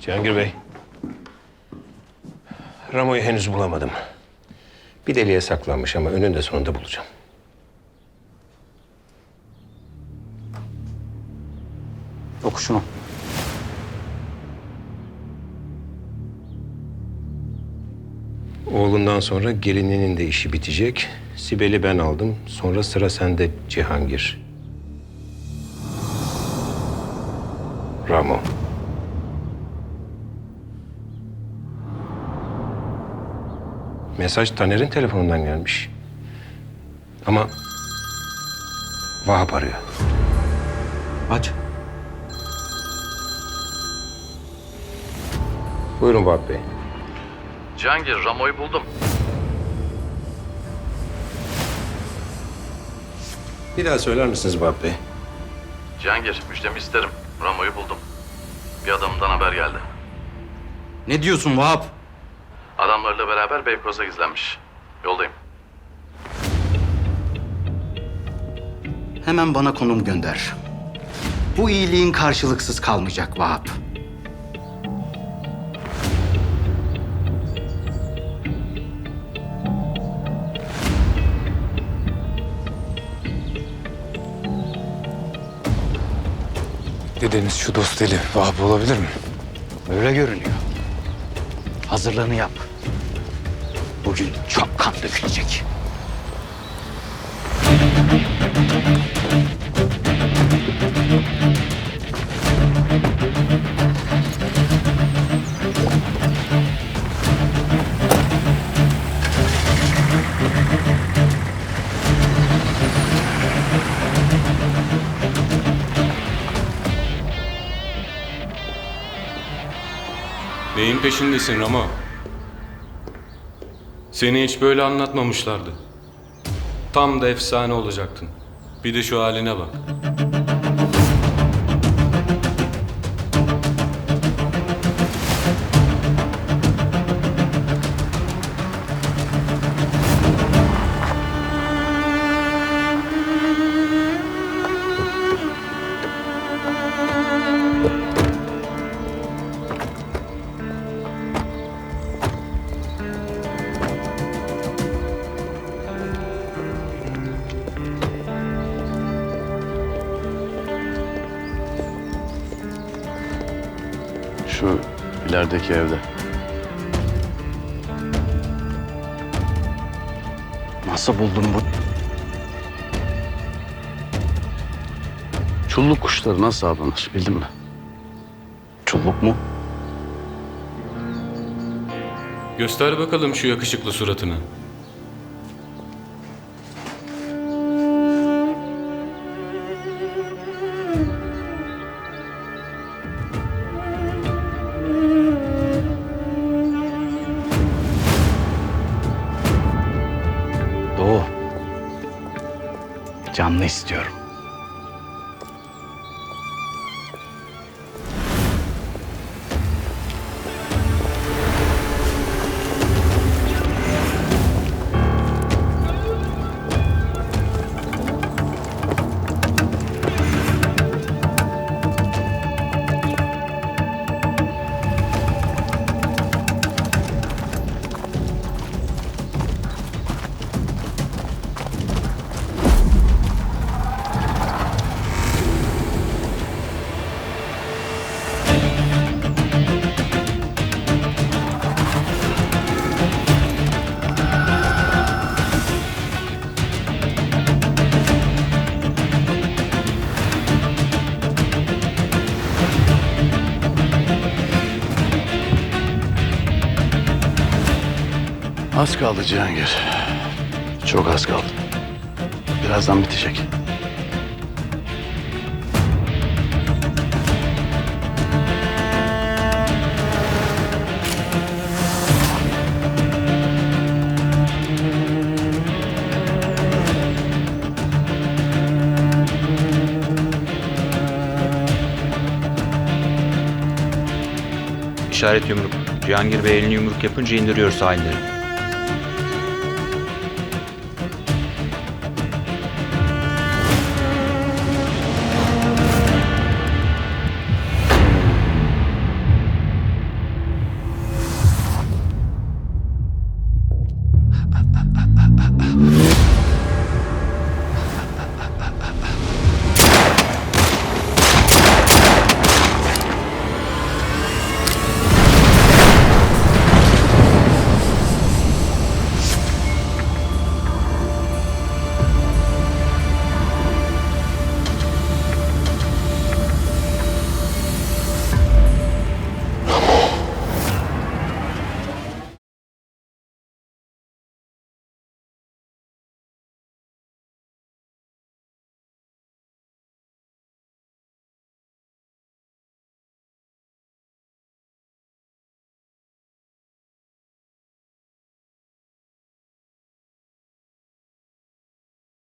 Cihangir Bey. Ramo'yu henüz bulamadım. Bir deliğe saklanmış ama önünde sonunda bulacağım. Oku şunu. Oğlundan sonra gelininin de işi bitecek. Sibel'i ben aldım. Sonra sıra sende Cihangir. Ramo. Mesaj Taner'in telefonundan gelmiş. Ama Vahap arıyor. Aç. Buyurun Vahap Bey. Cihangir, Ramo'yu buldum. Bir daha söyler misiniz Vahap Bey? Cihangir, müjdemi isterim. Ramo'yu buldum. Bir adamımdan haber geldi. Ne diyorsun Vahap? Adamlarıyla beraber Beykoz'a gizlenmiş. Yoldayım. Hemen bana konum gönder. Bu iyiliğin karşılıksız kalmayacak Vahap. Dedeniz şu dost deli Vahap olabilir mi? Öyle görünüyor. Hazırlığını yap. Bugün çok kan dökülecek. Neyin peşindesin Ramo? Seni hiç böyle anlatmamışlardı. Tam da efsane olacaktın. Bir de şu haline bak. Şu ilerideki evde. Nasıl buldun bu? Çulluk kuşları nasıl avlanır bildin mi? Çulluk mu? Göster bakalım şu yakışıklı suratını. Canlı istiyorum. Az kaldı Cihangir. Çok az kaldı. Birazdan bitecek. İşaret yumruk. Cihangir Bey elini yumruk yapınca indiriyor sahilleri.